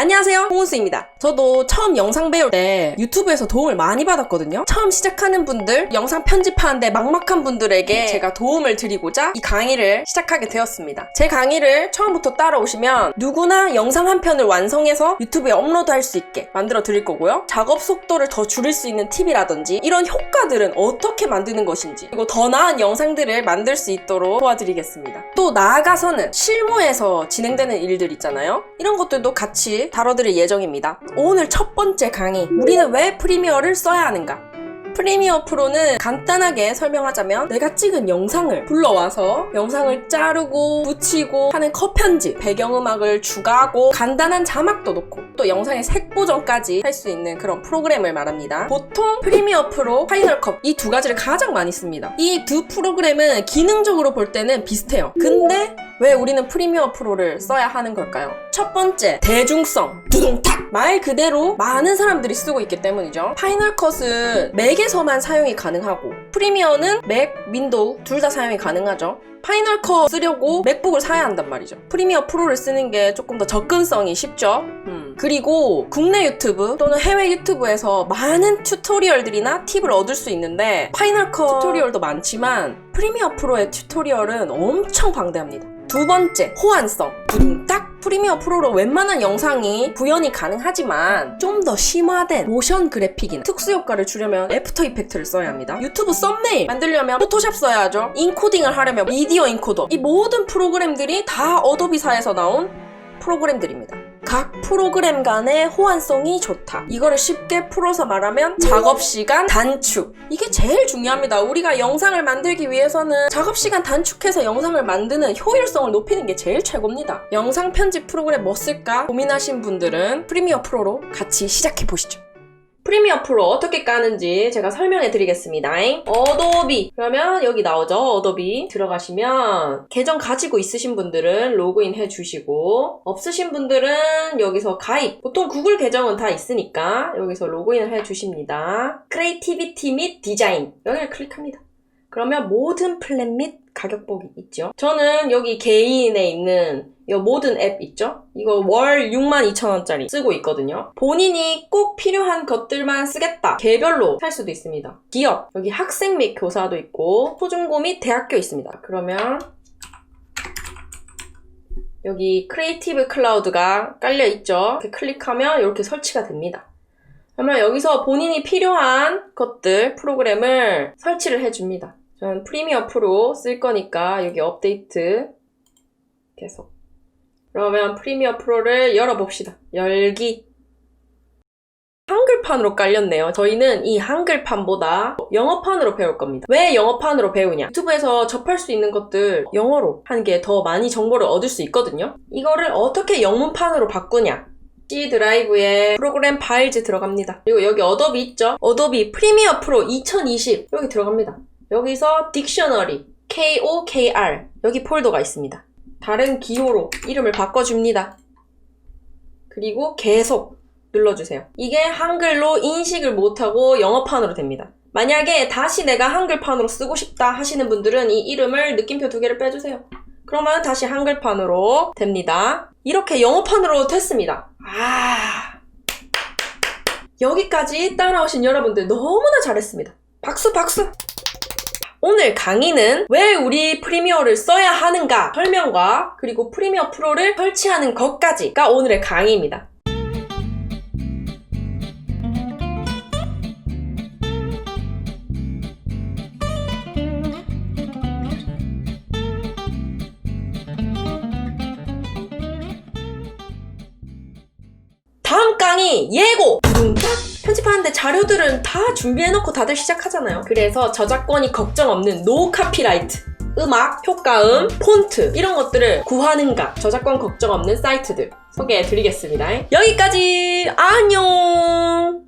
안녕하세요. 홍은수입니다. 저도 처음 영상 배울 때 유튜브에서 도움을 많이 받았거든요. 처음 시작하는 분들 영상 편집하는데 막막한 분들에게 제가 도움을 드리고자 이 강의를 시작하게 되었습니다. 제 강의를 처음부터 따라오시면 누구나 영상 한 편을 완성해서 유튜브에 업로드할 수 있게 만들어 드릴 거고요. 작업 속도를 더 줄일 수 있는 팁이라든지 이런 효과들은 어떻게 만드는 것인지 그리고 더 나은 영상들을 만들 수 있도록 도와드리겠습니다. 또 나아가서는 실무에서 진행되는 일들 있잖아요. 이런 것들도 같이 다뤄드릴 예정입니다. 오늘 첫 번째 강의. 우리는 왜 프리미어를 써야 하는가? 프리미어 프로는 간단하게 설명하자면 내가 찍은 영상을 불러와서 영상을 자르고 붙이고 하는 컷 편집, 배경음악을 추가하고 간단한 자막도 넣고 또 영상의 색 보정까지 할 수 있는 그런 프로그램을 말합니다. 보통 프리미어 프로, 파이널 컷 이 두 가지를 가장 많이 씁니다. 이 두 프로그램은 기능적으로 볼 때는 비슷해요. 근데 왜 우리는 프리미어 프로를 써야 하는 걸까요? 첫 번째, 대중성. 두둥탁! 말 그대로 많은 사람들이 쓰고 있기 때문이죠. 파이널 컷은 맥에서만 사용이 가능하고, 프리미어는 맥, 윈도우 둘 다 사용이 가능하죠. 파이널 컷 쓰려고 맥북을 사야 한단 말이죠. 프리미어 프로를 쓰는 게 조금 더 접근성이 쉽죠. 음. 그리고 국내 유튜브 또는 해외 유튜브에서 많은 튜토리얼들이나 팁을 얻을 수 있는데 파이널 컷 튜토리얼도 많지만 프리미어 프로의 튜토리얼은 엄청 방대합니다. 두 번째, 호환성. 딱 프리미어 프로로 웬만한 영상이 구현이 가능하지만 좀 더 심화된 모션 그래픽이나 특수 효과를 주려면 애프터 이펙트를 써야 합니다. 유튜브 썸네일 만들려면 포토샵 써야 하죠. 인코딩을 하려면 미디어 인코더. 이 모든 프로그램들이 다 어도비사에서 나온 프로그램들입니다. 각 프로그램 간의 호환성이 좋다. 이거를 쉽게 풀어서 말하면 작업 시간 단축. 이게 제일 중요합니다. 우리가 영상을 만들기 위해서는 작업 시간 단축해서 영상을 만드는 효율성을 높이는 게 제일 최고입니다. 영상 편집 프로그램 뭐 쓸까 고민하신 분들은 프리미어 프로로 같이 시작해 보시죠. 프리미어 프로 어떻게 까는지 제가 설명해 드리겠습니다. 어도비. 그러면 여기 나오죠. 어도비. 들어가시면 계정 가지고 있으신 분들은 로그인 해 주시고 없으신 분들은 여기서 가입. 보통 구글 계정은 다 있으니까 여기서 로그인을 해 주십니다. 크리에이티비티 및 디자인. 여기를 클릭합니다. 그러면 모든 플랜 및 가격 보기 있죠. 저는 여기 개인에 있는 이 모든 앱 있죠? 이거 월 62,000원짜리 쓰고 있거든요. 본인이 꼭 필요한 것들만 쓰겠다. 개별로 살 수도 있습니다. 기업, 여기 학생 및 교사도 있고 초중고 및 대학교 있습니다. 그러면 여기 크리에이티브 클라우드가 깔려 있죠. 이렇게 클릭하면 이렇게 설치가 됩니다. 그러면 여기서 본인이 필요한 것들, 프로그램을 설치를 해줍니다. 저는 프리미어 프로 쓸 거니까 여기 업데이트 계속. 그러면 프리미어 프로를 열어봅시다. 열기. 한글판으로 깔렸네요. 저희는 이 한글판보다 영어판으로 배울 겁니다. 왜 영어판으로 배우냐? 유튜브에서 접할 수 있는 것들 영어로 하는 게더 많이 정보를 얻을 수 있거든요. 이거를 어떻게 영문판으로 바꾸냐? C 드라이브에 프로그램 파일즈 들어갑니다. 그리고 여기 어도비 있죠? 어도비 프리미어 프로 2020 여기 들어갑니다. 여기서 딕셔너리 KOKR 여기 폴더가 있습니다. 다른 기호로 이름을 바꿔줍니다. 그리고 계속 눌러주세요. 이게 한글로 인식을 못하고 영어판으로 됩니다. 만약에 다시 내가 한글판으로 쓰고 싶다 하시는 분들은 이 이름을 느낌표 두 개를 빼주세요. 그러면 다시 한글판으로 됩니다. 이렇게 영어판으로 됐습니다. 아. 여기까지 따라오신 여러분들 너무나 잘했습니다. 박수, 박수! 오늘 강의는 왜 우리 프리미어를 써야 하는가 설명과 그리고 프리미어 프로를 설치하는 것까지가 오늘의 강의입니다. 강의 예고! 편집하는데 자료들은 다 준비해놓고 다들 시작하잖아요. 그래서 저작권이 걱정 없는 노 카피라이트. 음악, 효과음, 폰트 이런 것들을 구하는가 저작권 걱정 없는 사이트들 소개해 드리겠습니다. 여기까지 안녕.